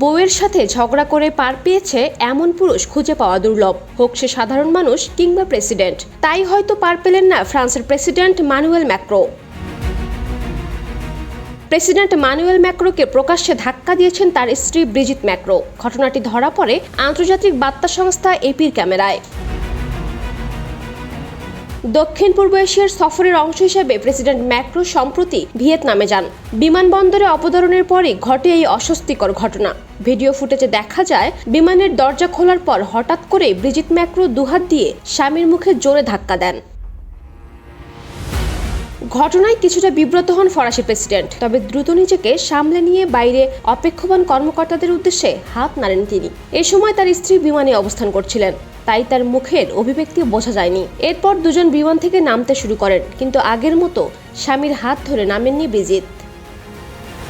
বউয়ের সাথে ঝগড়া করে পার পেয়েছে এমন পুরুষ খুঁজে পাওয়া দুর্লভ। হোক সে সাধারণ মানুষ কিংবা প্রেসিডেন্ট। তাই হয়তো পার পেলেন না ফ্রান্সের president Manuel Macron. President Manuel ম্যাক্রোকে প্রকাশ্যে ধাক্কা দিয়েছেন তার স্ত্রী ব্রিজিত ম্যাক্রো। ঘটনাটি ধরা পড়ে আন্তর্জাতিক বার্তা সংস্থা এপির ক্যামেরায়। দক্ষিণ পূর্ব এশিয়ার সফরের অংশ হিসেবে প্রেসিডেন্ট ম্যাক্রো সম্প্রতি ভিয়েতনামে যান। বিমানবন্দরে অবতরণের পরই ঘটে এই অস্বস্তিকর ঘটনা। ভিডিও ফুটেজে দেখা যায়, বিমানের দরজা খোলার পর হঠাৎ করে ব্রিজিত ম্যাক্রো দুহাত দিয়ে স্বামীর মুখে জোরে ধাক্কা দেন। ঘটনায় কিছুটা বিব্রত হন ফরাসি প্রেসিডেন্ট, তবে দ্রুত নিজেকে সামলে নিয়ে বাইরে অপেক্ষমান কর্মকর্তাদের উদ্দেশ্যে হাত নাড়েন তিনি। এ সময় তার স্ত্রী বিমানে অবস্থান করছিলেন। তাই তার মুখের অভিব্যক্তি বোঝা যায়নি। এরপর দুজন বিমান থেকে নামতে শুরু করেন, কিন্তু আগের মতো স্বামীর হাত ধরে নামেননি ব্রিজিত